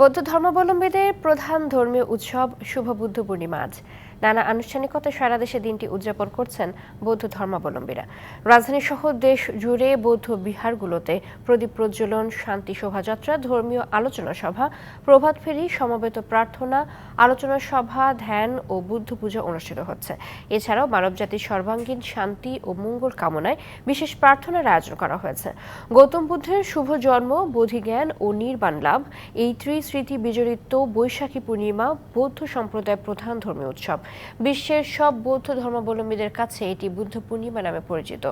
বৌদ্ধ ধর্মাবলম্বীদের প্রধান ধর্মীয় উৎসব শুভ বুদ্ধ পূর্ণিমা আজ। নানা আনুষ্ঠানিকতা সারা দেশে দিনটি উদযাপন করছেন বৌদ্ধ ধর্মাবলম্বীরা। রাজধানী সহ দেশ জুড়ে বৌদ্ধ বিহারগুলোতে প্রদীপ প্রজ্বলন, শান্তি শোভাযাত্রা, ধর্মীয় আলোচনা সভা, প্রভাত ফেরি, সমবেত প্রার্থনা, আলোচনা সভা, ধ্যান ও বুদ্ধ পূজা অনুষ্ঠিত হচ্ছে। এছাড়াও মানবজাতির সর্বাঙ্গীন শান্তি ও মঙ্গল কামনায় বিশেষ প্রার্থনার আয়োজন করা হয়েছে। গৌতম বুদ্ধের শুভ জন্ম, বোধিজ্ঞান ও নির্বাণ লাভ, এই ত্রিস্মৃতি বিজড়িত বৈশাখী পূর্ণিমা, বৌদ্ধ সম্প্রদায়ের প্রধান ধর্মীয় উৎসব। বিশ্বের সব বৌদ্ধ ধর্মাবলম্বীদের কাছে এটি বুদ্ধ পূর্ণিমা নামে পরিচিত।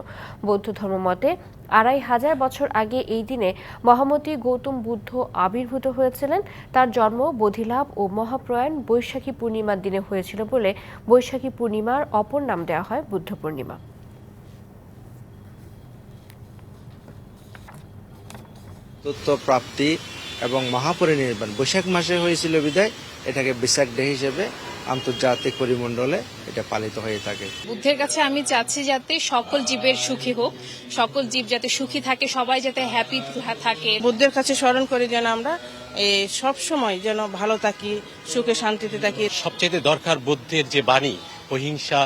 বৌদ্ধ ধর্মমতে আড়াই হাজার বছর আগে এই দিনে মহামতি গৌতম বুদ্ধ আবির্ভূত হয়েছিলেন। তার জন্ম বোধিলাভ ও মহাপ্রয়াণ বৈশাখী পূর্ণিমার দিনে হয়েছিল বলে বৈশাখী পূর্ণিমার অপর নাম দেওয়া হয় বুদ্ধ পূর্ণিমা। তথ্য প্রাপ্তি এবং মহাপরিনির্বাণ। বৈশাখ মাসে হয়েছিল বিদায়, এটাকে বিশাখ ডে হিসেবে আন্তর্জাতিক পরিমণ্ডলে এটা পালিত হয়ে থাকে। বুদ্ধের কাছে আমি চাচ্ছি যাতে সকল জীবের সুখী হোক সকল জীব যাতে সুখী থাকে সবাই যাতে হ্যাপি থাকে। বুদ্ধের কাছে স্মরণ করে যেন আমরা সব সময় যেন ভালো থাকি সুখে শান্তিতে থাকি। সবচেয়ে দরকার বুদ্ধের যে বাণী অহিংসা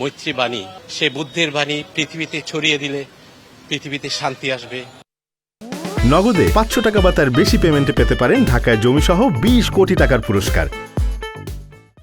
মৈত্রী বাণী সে বুদ্ধের বাণী পৃথিবীতে ছড়িয়ে দিলে পৃথিবীতে শান্তি আসবে। নগদে পাঁচশো টাকা বা তার বেশি পেমেন্টে পেতে পারেন ঢাকায় জমিসহ বিশ কোটি টাকার পুরস্কার।